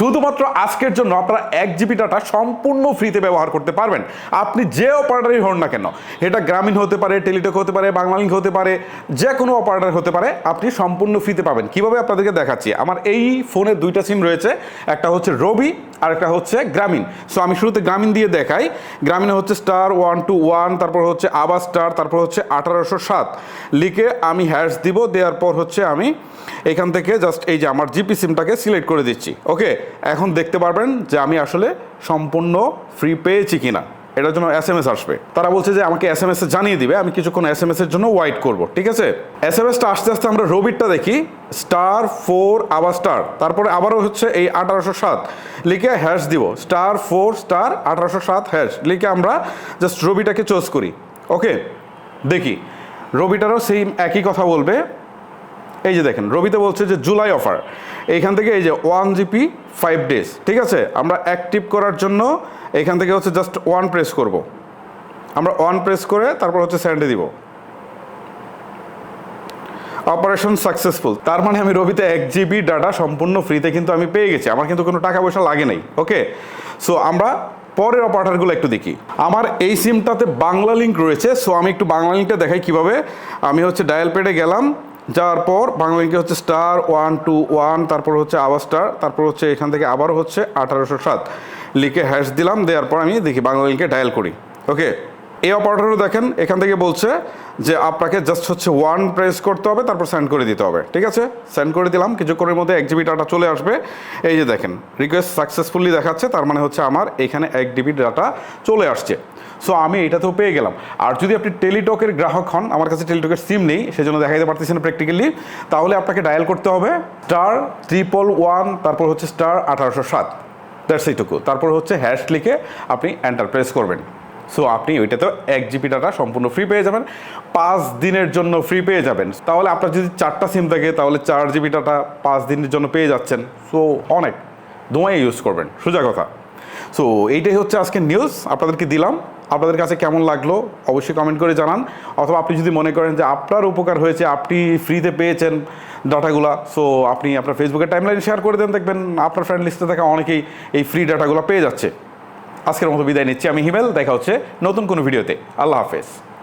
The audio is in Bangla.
শুধুমাত্র আজকের জন্য আপনারা এক জিবি ডাটা সম্পূর্ণ ফ্রিতে ব্যবহার করতে পারবেন। আপনি যে অপারেটরই হন না কেন, এটা গ্রামীণ হতে পারে, টেলিটক হতে পারে বাংলালিঙ্ক হতে পারে যে কোনো অপারেটর হতে পারে, আপনি সম্পূর্ণ ফ্রিতে পাবেন। কীভাবে আপনাদেরকে দেখাচ্ছি, আমার এই ফোনে দুইটা সিম রয়েছে, একটা হচ্ছে রবি আর একটা হচ্ছে গ্রামীণ। সো আমি শুরুতে গ্রামীণ দিয়ে দেখাই। গ্রামীণে হচ্ছে স্টার ওয়ান টু ওয়ান তারপর হচ্ছে আবার স্টার তারপর হচ্ছে আঠারোশো সাত। লিখে আমি হ্যাশ দিব, দেওয়ার পর হচ্ছে আমি এখান থেকে জাস্ট এই যে আমার জিপি সিমটাকে সিলেক্ট করে দিচ্ছি। ওকে এখন দেখতে পারবেন যে আমি আসলে সম্পূর্ণ ফ্রি পেয়েছি কিনা। এটার জন্য এস এম এস আসবে। তারা বলছে যে আমাকে এস এম এস জানিয়ে দিবে, আমি কিছুক্ষণ এস এম এস এর জন্য ওয়াইট করব, ঠিক আছে? এস এম এসটা আস্তে আস্তে আমরা রবিটটা দেখি। স্টার ফোর আবার স্টার তারপরে আবারও হচ্ছে এই আঠারোশো সাত। লিখে হ্যাশ দিব। স্টার ফোর স্টার আঠারোশো সাত হ্যাশ লিখে আমরা জাস্ট রবিটাকে চুজ করি। ওকে দেখি। রবিটারও সেই একই কথা বলবে। এই যে দেখেন, রবিতে বলছে যে জুলাই অফার। এইখান থেকে এই যে ওয়ান জিপি ফাইভ ডেজ ঠিক আছে? আমরা অ্যাক্টিভ করার জন্য এখান থেকে হচ্ছে জাস্ট ওয়ান প্রেস করব। আমরা ওয়ান প্রেস করে তারপর হচ্ছে স্যান্ডে দিব। অপারেশন সাকসেসফুল তার মানে আমি রবিতে এক জিবি ডাটা সম্পূর্ণ ফ্রিতে কিন্তু আমি পেয়ে গেছি। আমার কিন্তু কোনো টাকা পয়সা লাগে নাই ওকে সো আমরা পরের অপারেটারগুলো একটু দেখি। আমার এই সিমটাতে বাংলা লিঙ্ক রয়েছে সো আমি একটু বাংলা লিঙ্কটা দেখাই কীভাবে। আমি হচ্ছে ডায়াল পেডে গেলাম যাওয়ার পর বাংলা লিঙ্কে হচ্ছে স্টার ওয়ান টু ওয়ান, তারপর হচ্ছে আবার স্টার, তারপর হচ্ছে এখান থেকে আবার হচ্ছে আঠারোশো সাত। লিখে হ্যাশ দিলাম, দেওয়ার পর আমি দেখি বাংলা লিঙ্কে ডায়াল করি। ওকে এই অপারেটরও দেখেন, এখান থেকে বলছে যে আপনাকে জাস্ট হচ্ছে ওয়ান প্রেস করতে হবে, তারপর সেন্ড করে দিতে হবে। ঠিক আছে? সেন্ড করে দিলাম, কিছুক্ষণের মধ্যে এক জিবি ডাটা চলে আসবে। এই যে দেখেন রিকোয়েস্ট সাকসেসফুলি দেখাচ্ছে, তার মানে হচ্ছে আমার এখানে এক জিবি ডাটা চলে আসছে। সো আমি এটাতেও পেয়ে গেলাম। আর যদি আপনি টেলিটকের গ্রাহক হন, আমার কাছে টেলিটকের সিম নেই, সেজন্য দেখাইতে পারতেছি না প্র্যাকটিক্যালি তাহলে আপনাকে ডায়াল করতে হবে স্টার ট্রিপল ওয়ান তারপর হচ্ছে স্টার আঠারোশো সাত। দ্যাটস এইটুকু তারপর হচ্ছে হ্যাশ লিখে আপনি এন্টার প্রেস করবেন। সো আপনি ওইটাতে এক জিবি ডাটা সম্পূর্ণ ফ্রি পেয়ে যাবেন। পাঁচ দিনের জন্য ফ্রি পেয়ে যাবেন। তাহলে আপনার যদি চারটা সিম থাকে, তাহলে চার জিবি ডাটা পাঁচ দিনের জন্য পেয়ে যাচ্ছেন। সো অনেক। দোয়াই ইউজ করবেন। সোজা কথা। সো এইটাই হচ্ছে আজকে নিউজ আপনাদেরকে দিলাম। আপনাদের কাছে কেমন লাগল, অবশ্যই কমেন্ট করে জানান। অথবা আপনি যদি মনে করেন যে আপনার উপকার হয়েছে, আপনি ফ্রিতে পেয়েছেন ডাটাগুলা সো আপনি আপনার ফেসবুকের টাইমলাইন শেয়ার করে দেন। দেখবেন আপনার ফ্রেন্ড লিস্টে থাকা অনেকেই এই ফ্রি ডাটাগুলো পেয়ে যাচ্ছে। আজকের মতো বিদায় নিচ্ছি। আমি হিমেল দেখা হচ্ছে নতুন কোনো ভিডিওতে। আল্লাহ হাফেজ।